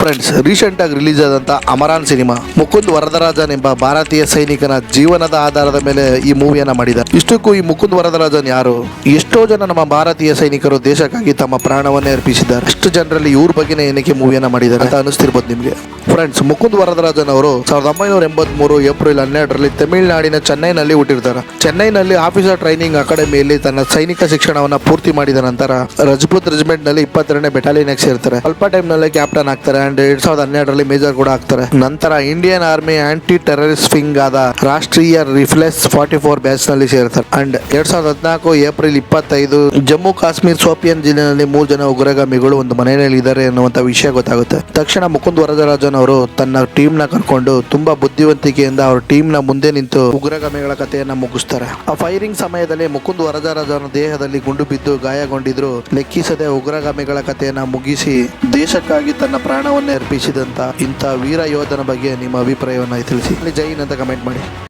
Friends recent ಆಗಿ release ಆದಂತ Amaron cinema, Mukund Varadarajan ಎಂಬ ಭಾರತೀಯ ಸೈನಿಕನ ಜೀವನದ ಆಧಾರದ ಮೇಲೆ ಈ ಮೂವಿಯನ್ನ ಮಾಡಿದ್ದಾರೆ. ಇಷ್ಟಕ್ಕೂ ಈ ಮುಕುಂದ್ ವರದರಾಜನ್ ಯಾರು? ಎಷ್ಟೋ ಜನ ನಮ್ಮ ಭಾರತೀಯ ಸೈನಿಕರು ದೇಶಕ್ಕಾಗಿ ತಮ್ಮ ಪ್ರಾಣವನ್ನೇ ಅರ್ಪಿಸಿದ್ದಾರೆ. ಅಷ್ಟು ಜನರಲ್ಲಿ ಇವ್ರ ಬಗ್ಗೆನೇ ಏನಕ್ಕೆ ಮೂವಿಯನ್ನ ಮಾಡಿದ್ದಾರೆ ಅಂತ ಅನಿಸ್ತಿರ್ಬೋದು ನಿಮ್ಗೆ? ಫ್ರೆಂಡ್ಸ್, ಮುಕುಂದ್ ವರದರಾಜನ್ ಅವರು ಸಾವಿರದ ಒಂಬೈನೂರ ಎಂಬತ್ಮೂರು ಏಪ್ರಿಲ್ ಹನ್ನೆರಡರಲ್ಲಿ ತಮಿಳುನಾಡಿನ ಚೆನ್ನೈನಲ್ಲಿ ಹುಟ್ಟಿರ್ತಾರೆ. ಚೆನ್ನೈನಲ್ಲಿ ಆಫೀಸರ್ ಟ್ರೈನಿಂಗ್ ಅಕಾಡೆಮಿಯಲ್ಲಿ ತನ್ನ ಸೈನಿಕ ಶಿಕ್ಷಣವನ್ನ ಪೂರ್ತಿ ಮಾಡಿದ ನಂತರ ರಜಪೂತ್ ರೆಜಿಮೆಂಟ್ನಲ್ಲಿ ಇಪ್ಪತ್ತೆರಡನೇ ಬೆಟಾಲಿಯನ್ ಸೇರ್ತಾರೆ. ಅಲ್ಪ ಟೈಮ್ನಲ್ಲಿ ಕ್ಯಾಪ್ಟನ್ ಆಗ್ತಾರೆ ಅಂಡ್ ಎರಡ್ ಸಾವಿರದ ಹನ್ನೆರಡರಲ್ಲಿ ಮೇಜರ್ ಕೂಡ ಆಗ್ತಾರೆ. ನಂತರ Indian army anti terrorist wing ಆದ ರಾಷ್ಟ್ರೀಯ ರಿಫ್ಲೆಸ್ ಫಾರ್ಟಿ ಫೋರ್ ಬ್ಯಾಚ್ನಲ್ಲಿ ಸೇರ್ತಾರೆ. ಅಂಡ್ ಎರಡ್ ಸಾವಿರದ ಹದಿನಾಲ್ಕು ಏಪ್ರಿಲ್ ಇಪ್ಪತ್ತೈದು ಜಮ್ಮು ಕಾಶ್ಮೀರ್ ಸೋಪಿಯನ್ ಜಿಲ್ಲೆಯಲ್ಲಿ ಮೂರು ಜನ ಉಗ್ರಗಾಮಿಗಳು ಒಂದು ಮನೆಯಲ್ಲಿ ಇದ್ದಾರೆ ಅನ್ನುವಂತ ವಿಷಯ ಗೊತ್ತಾಗುತ್ತೆ. ತಕ್ಷಣ ಮುಕುಂದ್ ವರದರಾಜನ್ ಅವರು ತನ್ನ ಟೀಮ್ನ ಕರ್ಕೊಂಡು ತುಂಬಾ ಬುದ್ಧಿವಂತಿಕೆಯಿಂದ ಅವ್ರ ಟೀಮ್ನ ಮುಂದೆ ನಿಂತು ಉಗ್ರಗಾಮಿಗಳ ಕಥೆಯನ್ನ ಮುಗಿಸ್ತಾರೆ. ಆ ಫೈರಿಂಗ್ ಸಮಯದಲ್ಲಿ ಮುಕುಂದ್ ವರದರಾಜನ ದೇಹದಲ್ಲಿ ಗುಂಡು ಬಿದ್ದು ಗಾಯಗೊಂಡಿದ್ರು. ಲೆಕ್ಕಿಸದೆ ಉಗ್ರಗಾಮಿಗಳ ಕಥೆಯನ್ನ ಮುಗಿಸಿ ದೇಶಕ್ಕಾಗಿ ತನ್ನ ಪ್ರಾಣವನ್ನೇ ಅರ್ಪಿಸಿದಂತ ಇಂಥ ವೀರ ಯೋಧನ ಬಗ್ಗೆ ನಿಮ್ಮ ಅಭಿಪ್ರಾಯವನ್ನ ತಿಳಿಸಿ. ಜೈನ್ ಅಂತ ಕಮೆಂಟ್ ಮಾಡಿ.